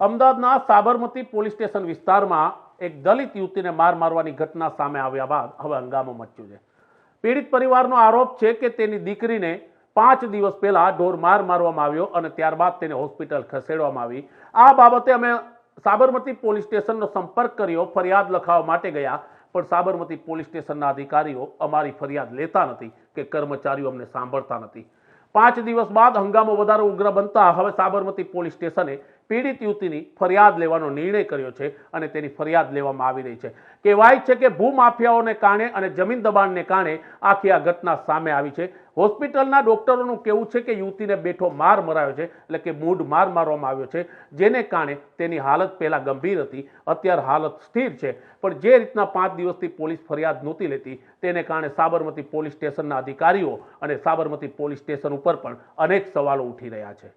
અમદાવાદના Sabarmati police station વિસ્તારમાં એક દલિત યુવતીને માર મારવાની ઘટના સામે આવ્યા બાદ હવે હંગામો મચ્યો છે. પીડિત પરિવારનો આરોપ છે કે તેની દીકરીને પાંચ દિવસ પહેલા ઢોર માર મારવામાં આવ્યો અને ત્યારબાદ તેને હોસ્પિટલ ખસેડવામાં આવી. આ બાબતે અમે સાબરમતી પોલીસ સ્ટેશનનો સંપર્ક કર્યો, ફરિયાદ લખાવવા માટે ગયા, પણ સાબરમતી પોલીસ સ્ટેશનના અધિકારીઓ અમારી ફરિયાદ લેતા નથી કે કર્મચારીઓ અમને સાંભળતા નથી. પાંચ દિવસ બાદ હંગામો વધારે ઉગ્ર બનતા હવે સાબરમતી પોલીસ સ્ટેશને પીડિત યુવતીની ફરિયાદ લેવાનો નિર્ણય કર્યો છે અને તેની ફરિયાદ લેવામાં આવી રહી છે. કહેવાય છે કે ભૂમાફિયાઓને કારણે અને જમીન દબાણને કારણે આખી આ ઘટના સામે આવી છે. હોસ્પિટલના ડોક્ટરોનું કહેવું છે કે યુવતીને બેઠો માર મરાયો છે, એટલે કે મૂઢ માર મારવામાં આવ્યો છે, જેને કારણે તેની હાલત પહેલાં ગંભીર હતી, અત્યારે હાલત સ્થિર છે. પણ જે રીતના પાંચ દિવસથી પોલીસ ફરિયાદ નહોતી લેતી, તેને કારણે સાબરમતી પોલીસ સ્ટેશનના અધિકારીઓ અને સાબરમતી પોલીસ સ્ટેશન ઉપર પણ અનેક સવાલો ઉઠી રહ્યા છે.